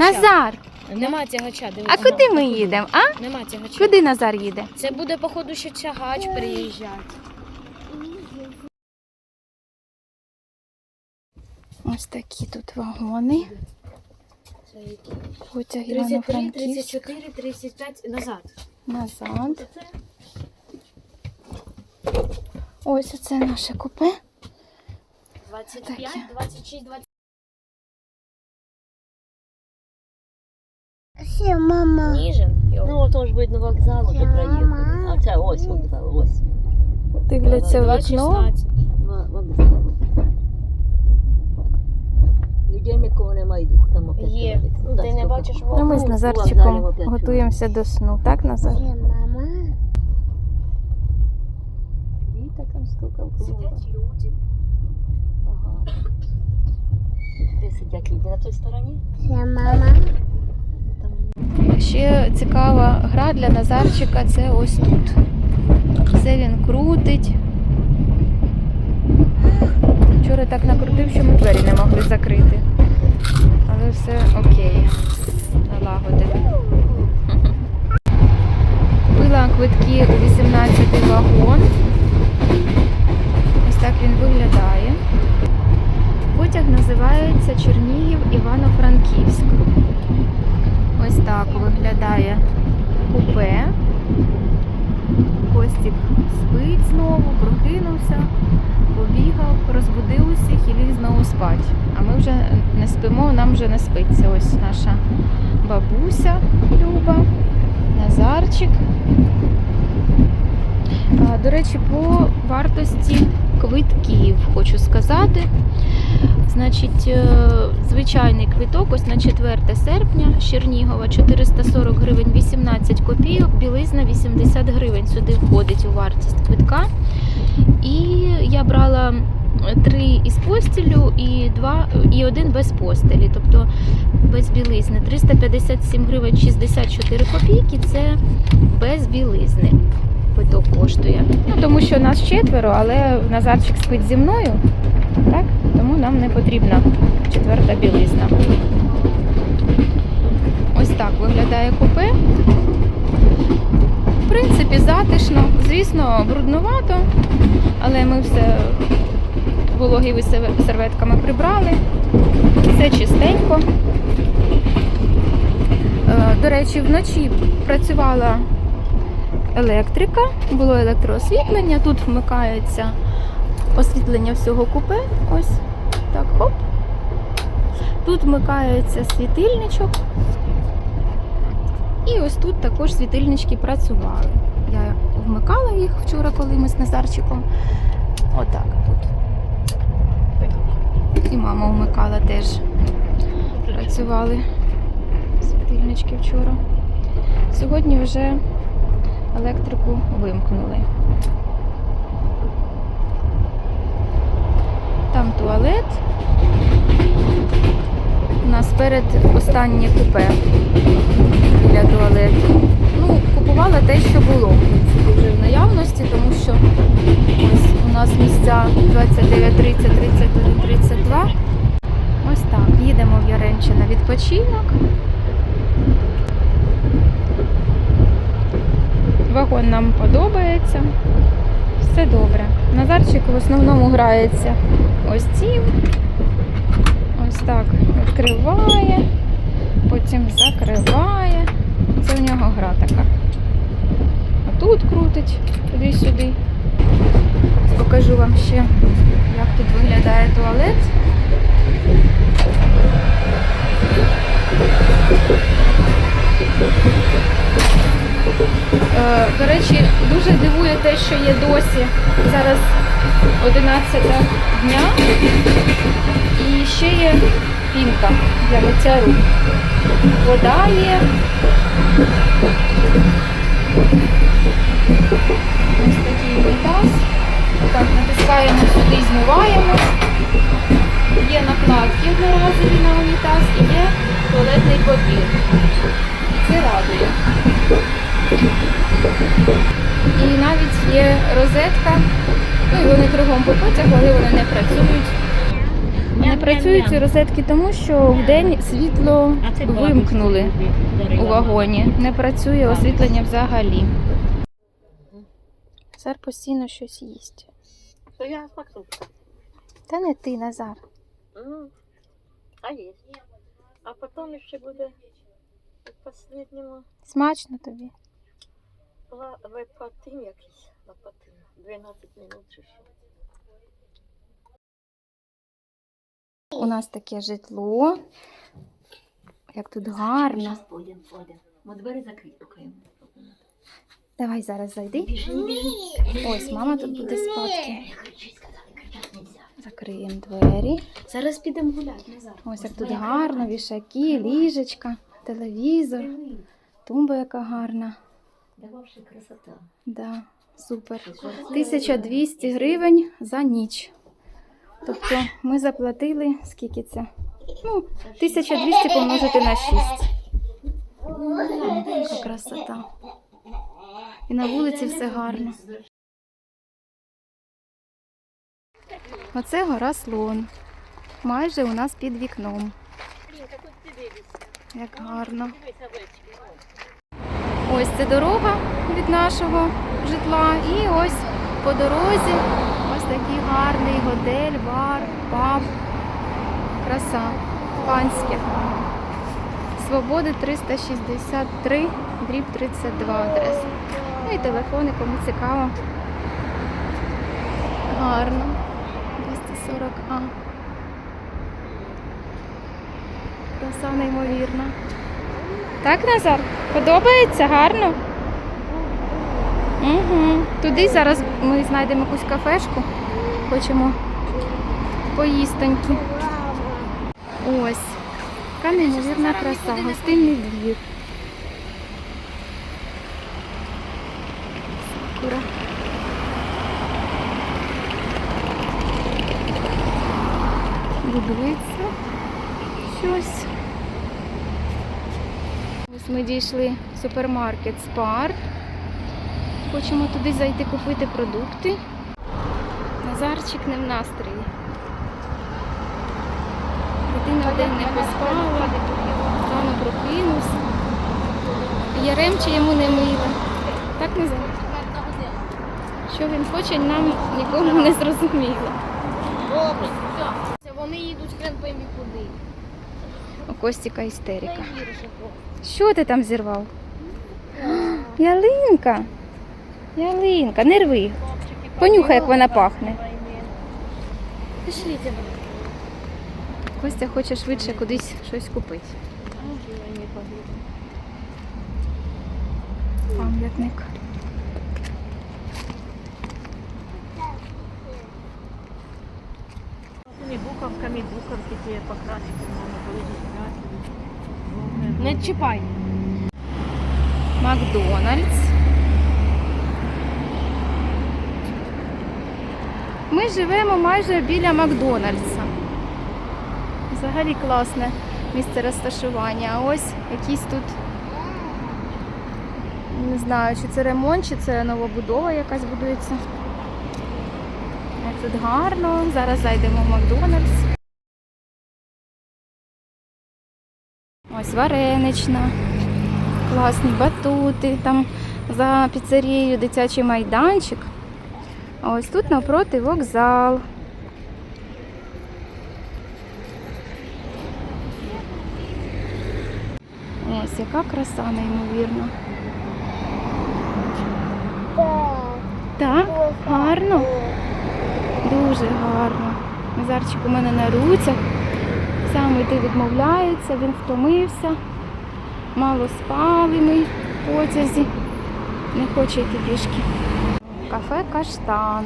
Назар, Нема тягача, дивись. а куди ми їдемо? А? Нема тягача. Куди Назар їде? Це буде, походу, ще тягач приїжджати. Ось такі тут вагони. Це які? Потяг 33, Івано-Франківськ 34, 35, назад. назад. Ось оце наше купе. 25, Таке. 26, 20. Все, мама. Ніжин. Ну, ото ж видно вокзал, вже проїхали. А це ось вокзал, ось. Дивляться в вікно. 2,16. Два вокзали. Людей нікого немає, йдуть там опять. Є. Ну, да, Ти не скільки? бачиш Ну, ми з Ну, Назарчиком готуємося до сну, так, Назар? Все, мама. Віта там скільки вкруг. Сидять люди. Ага. Де сидять люди? На той стороні? Все, мама. Ще цікава гра для Назарчика це ось тут. Це він крутить. Вчора так накрутив, що ми двері не могли закрити. Але все окей. Налагодив. Купила квитки у 18 вагон. Ось так він виглядає. Потяг називається Чернігів Івано-Франківськ. Ось так виглядає купе. Костік спить знову, прокинувся, побігав, розбудив усіх і ліг знову спать. А ми вже не спимо, нам вже не спиться. Ось наша бабуся Люба, Назарчик. До речі, по вартості квитків хочу сказати. Значить, е, звичайний квиток ось на 4 серпня Чернігова 440 гривень 18 копійок, білизна 80 гривень сюди входить у вартість квитка. І я брала три із постілю і два і один без постелі, тобто без білизни. 357 гривень 64 копійки це без білизни. Квиток коштує. Ну, тому що нас четверо, але Назарчик спить зі мною. Так? Тому нам не потрібна четверта білизна. Ось так виглядає купе. В принципі, затишно, звісно, бруднувато, але ми все вологими серветками прибрали. Все чистенько. Е, До речі, вночі працювала електрика, було електроосвітлення, тут вмикається освітлення всього купе. Ось так, хоп. Тут вмикається світильничок. І ось тут також світильнички працювали. Я вмикала їх вчора, коли ми з Назарчиком. Отак тут. І мама вмикала теж. Працювали світильнички вчора. Сьогодні вже електрику вимкнули. Там туалет. У нас перед останнє купе біля туалету. Ну, купувала те, що було вже в наявності, тому що ось у нас місця 29, 30, 31, 32. Ось так. Їдемо в Яремче на відпочинок. Вагон нам подобається. Все добре. Назарчик в основному грається ось цим. Ось так відкриває, потім закриває. Це в нього гра така. А тут крутить туди-сюди. Покажу вам ще, як тут виглядає туалет. Е, До речі, дуже дивує те, що є досі зараз 11 дня. І ще є пінка для миття рук. Вода є. Ось такий унітаз. Так, натискаємо сюди змиваємо. Є накладки одноразові на унітаз і є туалетний папір. Це радує. І навіть є розетка. Ну і вони кругом по потягу, але вони не працюють. Не працюють ці розетки, тому що в день світло вимкнули у вагоні. Не працює освітлення взагалі. Назар постійно щось їсть. То я факту. Та не ти, Назар. А є. А потім ще буде в останньому Смачно тобі. Випатин якийсь. Лопатин. 12 минут чи що. У нас таке житло. Як тут гарно. Зараз пойдемо, пойдемо. Ми двері закриємо. Давай зараз зайди. Біжи, біжи. Ось, мама тут буде спадки. Закриємо двері. Зараз підемо гуляти, Назар. Ось як тут гарно, вішаки, ліжечка, телевізор, тумба яка гарна. Дававши красота. Да, супер. 1200 гривень за ніч. Тобто ми заплатили скільки це? Ну, 1200 помножити на 6. Яка красота. І на вулиці все гарно. Оце гора слон. Майже у нас під вікном. Як гарно. Ось це дорога від нашого житла. І ось по дорозі ось такий гарний готель, бар, паб. Краса. Панське. Свободи 363, дріб 32 адреса. Ну і телефони, кому цікаво. Гарно. 240А. Краса неймовірна. Так, Назар? Подобається? Гарно? Угу. Туди зараз ми знайдемо якусь кафешку. Хочемо поїстоньки. Ось. Яка неймовірна краса. Гостинний двір. Сакура. Будується щось. Ось ми дійшли в супермаркет Спар. Хочемо туди зайти купити продукти. Назарчик не в настрої. Дитина день не поспала, рано прокинувся. Яремче йому не мила. Так Назар? Що він хоче, нам нікому не зрозуміло. Вони їдуть хрен поймі куди. У Костіка істерика. Що ти там зірвав? Ялинка. Ялинка, не рви. Понюхай, як вона пахне. Пішліть. Костя хоче швидше кудись щось купити. Пам'ятник. Такими буковками, буковки ті покрасити, можна буде Не чіпай. Макдональдс. Ми живемо майже біля Макдональдса. Взагалі класне місце розташування. А ось якісь тут. Не знаю, чи це ремонт, чи це новобудова якась будується. Як тут гарно. Зараз зайдемо в Макдональдс. Ось варенична. Класні батути, там за піцерією дитячий майданчик. А ось тут навпроти вокзал. Ось яка краса неймовірна. Так, гарно. Дуже гарно. Назарчик у мене на руцях. Сам йти відмовляється, він втомився. Мало спали ми в потязі. Не хоче йти пішки. Кафе Каштан.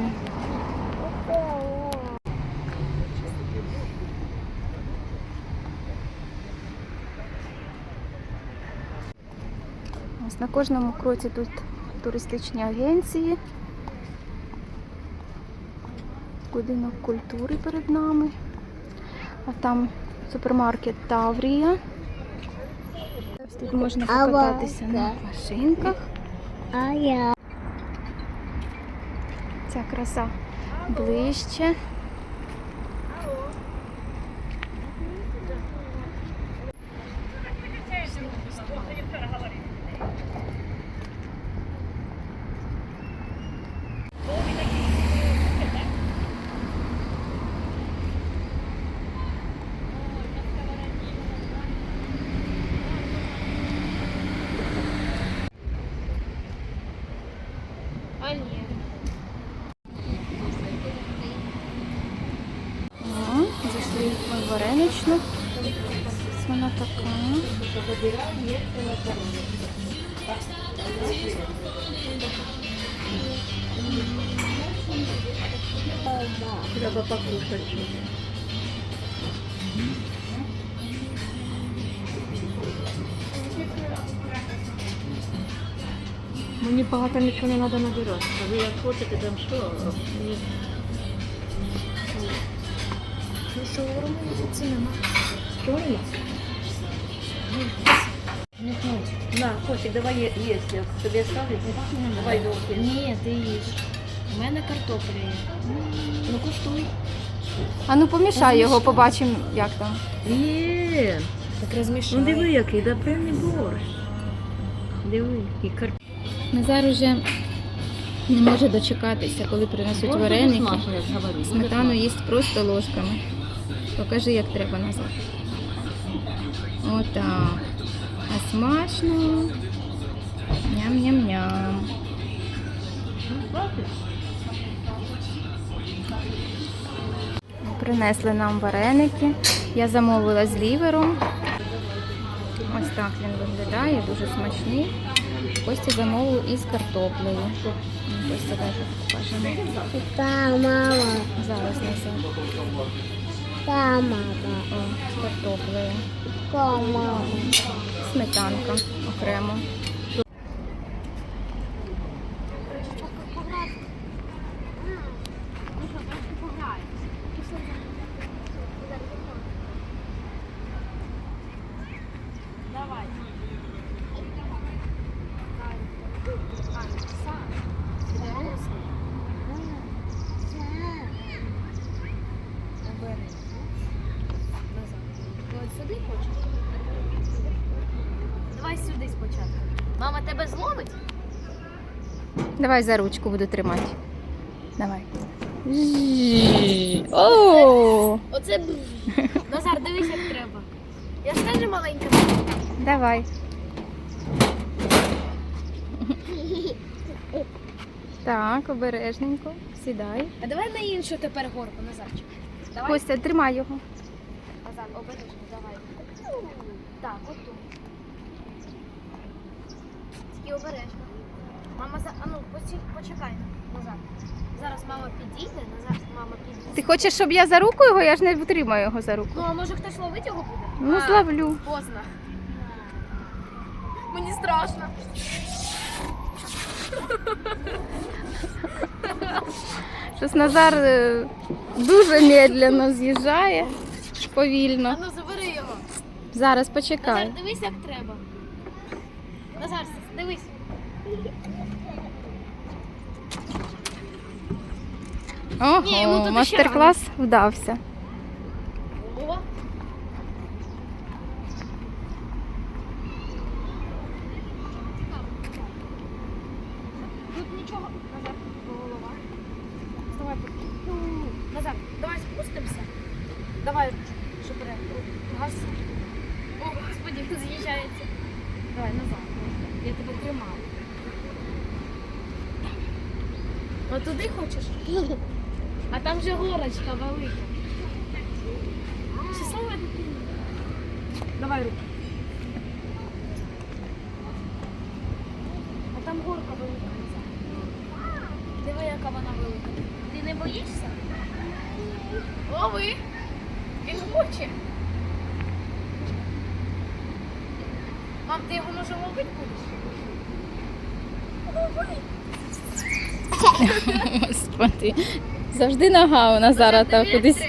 Ось на кожному кроці тут туристичні агенції. Будинок культури перед нами. А там супермаркет Таврія. Тут можна покататися на машинках. А я. Ця краса ближче. Ось вона така. Треба покушати. Мені багато нічого не треба набирати. Ви як хочете, там що? Це нема. Що ні? На, котик, давай є-. Я Тобі оставлю? Давай довго. Ні, ти їж. У мене картопля є. Ну куштуй. А ну помішай його, побачимо, як там. Є. Так розмішай. Ну диви, який, да певний борщ. Диви, і кар... Назар уже не може дочекатися, коли принесуть вареники. Сметану їсть просто ложками. Покажи, як треба назад. Отак. А смачно. Ням-ням-ням. Принесли нам вареники. Я замовила з лівером. Ось так він виглядає, дуже смачний. Костя замовив із картоплею. Костя теж покажемо. Зараз несе. О, з картоплею. Сметанка окремо. Ось сюди хочеш? Давай сюди спочатку. Мама тебе зловить? Давай за ручку буду тримати. Давай. О, Оце б- Назар, дивись, як треба. Я ж теж маленька. давай. Так, обережненько. Сідай. А давай на іншу тепер горку, Назарчик. Давай. Костя, тримай його. Назар, обережно, давай. Так, оту. Тільки обережно. Мама за. А ну, почекай, Назар. Зараз мама підійде, Назар, мама підійде. Ти хочеш, щоб я за руку його? Я ж не втримаю його за руку. Ну, а може хтось ловить його буде? Ну, А, зловлю. Поздно. Мені страшно. Щось Назар е, дуже медленно з'їжджає. Повільно. А ну забери його. Зараз почекай. Назар, дивись, як треба. Назар, дивись. Ого, мастер-клас вдався. О. Тут нічого. Назар, голова. Давай. Назар, давай спустимося. Давай, щоб. Газ. О, господи, з'їжджається. Давай, назад. Я тебе тримаю. А туди хочеш? А там же горочка велика. Щаслива дитина. Давай руку. А там горка велика. Назар. Диви, яка вона велика. Ти не боїшся? Лови! Він хоче. Мам, ти його може ловити будеш? Господи. Завжди нога у Назара Назар, та кудись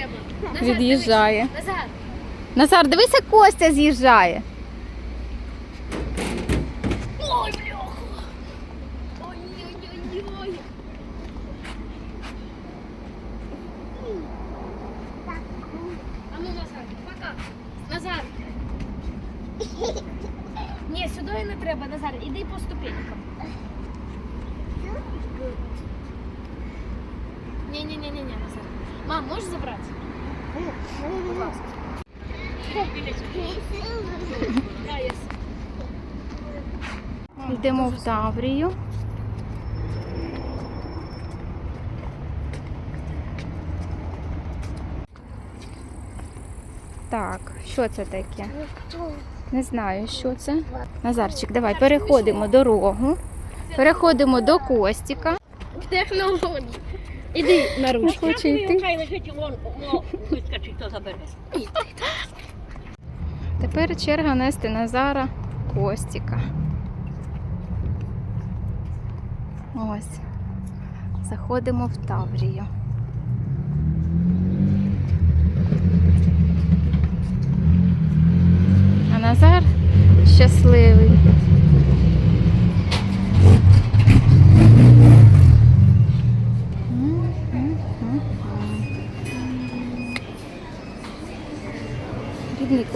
від'їжджає. Назар, дивися, Костя з'їжджає. Ой, бляха! Ой-ой-ой-ой! А ну назад, пока. Назад. Ні, сюди не треба, Назар, іди по ступенькам. Ні-ні-ні-ні, Назар. Мам, можеш забрати? Будь ласка. Йдемо в Таврію. Так, що це таке? Не знаю, що це. Назарчик, давай переходимо дорогу. Переходимо до Костіка. Технології. Іди на Не ручку. йти. Хай лежить, вон, вон, вискочить, хто забере. Тепер черга нести Назара Костіка. Ось. Заходимо в Таврію. А Назар щасливий.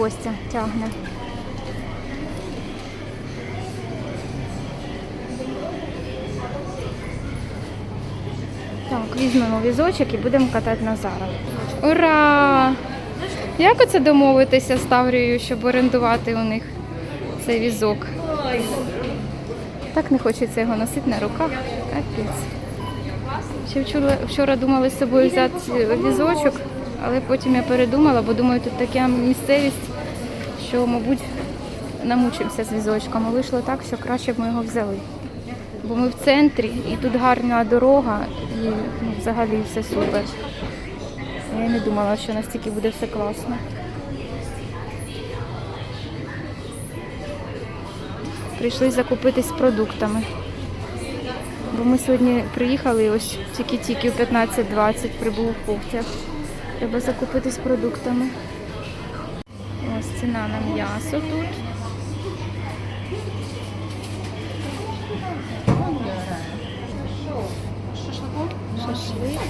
Костя тягне. Так, візьмемо візочок і будемо катати Назара. Ура! Як оце домовитися з Таврією, щоб орендувати у них цей візок? Так не хочеться його носити на руках. Капець. Ще вчора, вчора думали з собою взяти візочок, але потім я передумала, бо думаю, тут така місцевість, що, мабуть, намучимося з візочком. Вийшло так, що краще б ми його взяли. Бо ми в центрі і тут гарна дорога, і ну, взагалі все супер. Я не думала, що настільки буде все класно. Прийшли закупитись продуктами. Бо ми сьогодні приїхали ось тільки-тільки в 15.20 прибув потяг. Треба закупитись продуктами. Ціна на м'ясо тут. Шашлик.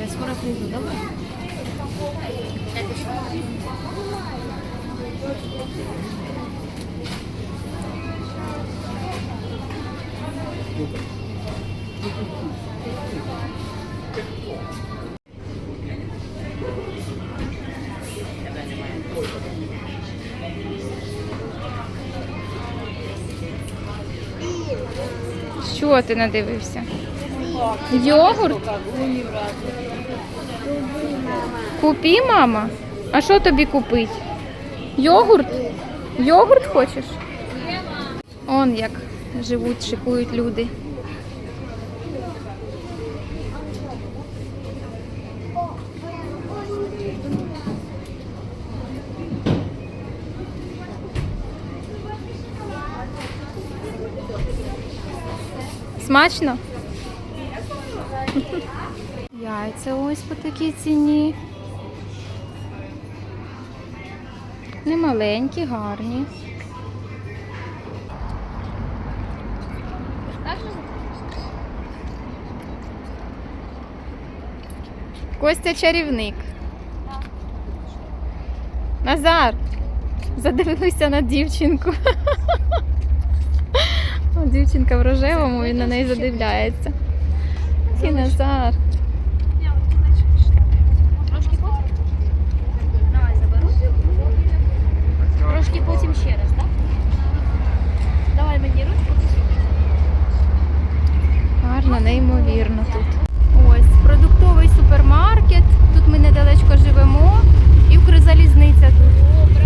Я скоро прийду, давай. Що ти надивився? Йогурт? Купі, мама? А що тобі купить? Йогурт? Йогурт хочеш? Он як живуть, шикують люди. Смачно? Яйця ось по такій ціні. Не маленькі, гарні. Костя чарівник. Назар, задивилися на дівчинку. Дівчинка в рожевому, він на неї задивляється. І Назар. Трошки потім? Давай заберу. Трошки потім ще раз, так? Давай мені ручку. Гарно, неймовірно тут. Ось продуктовий супермаркет. Тут ми недалечко живемо. І Укрзалізниця тут.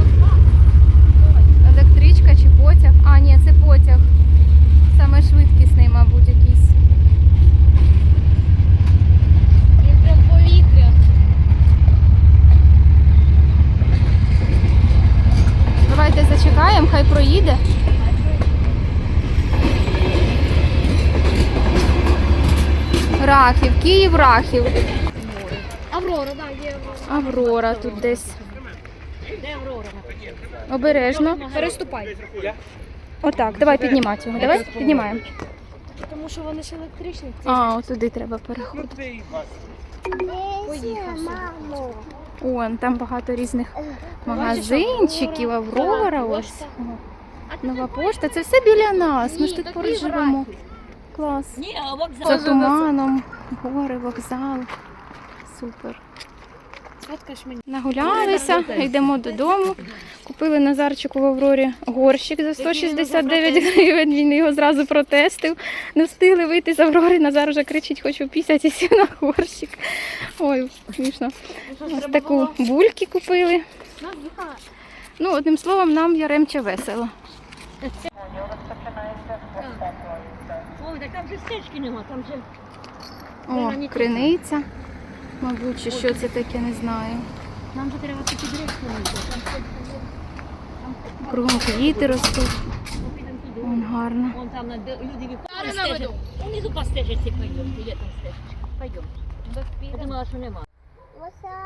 Електричка чи потяг? А, ні, це потяг. Саме швидкісний, мабуть, якийсь. Він прям повітря. Давайте зачекаємо, хай проїде. Рахів, Київ, Рахів. Аврора, да, є Аврора. Аврора тут десь. Де Аврора? Обережно. Переступай. Отак, давай піднімати його. Давай піднімаємо. Тому що вони ж електричні. А, отуди треба переходити. Поїхав. О, там багато різних магазинчиків, Аврора ось. Нова пошта. Це все біля нас. Ми ж тут поруч живемо. Клас. Ні, а вокзал. За туманом, гори, вокзал. Супер. Нагулялися, йдемо додому. Купили Назарчику в Аврорі горщик за 169 гривень. Він його зразу протестив. Не встигли вийти з Аврори. Назар вже кричить, хочу пісять і сів на горщик. Ой, смішно. Ось таку бульки купили. Ну, одним словом, нам яремче весело. Ой, там же стежки нема, там же О, криниця. Мабуть, чи що це таке, не знаю. нам же треба такі знайти. Кругом квіти ростуть. Вон гарно. Вон там люди виходять. Унизу по стежечці пойдемо. Є там стежечка. Пойдемо. Я думала, що нема. Оса.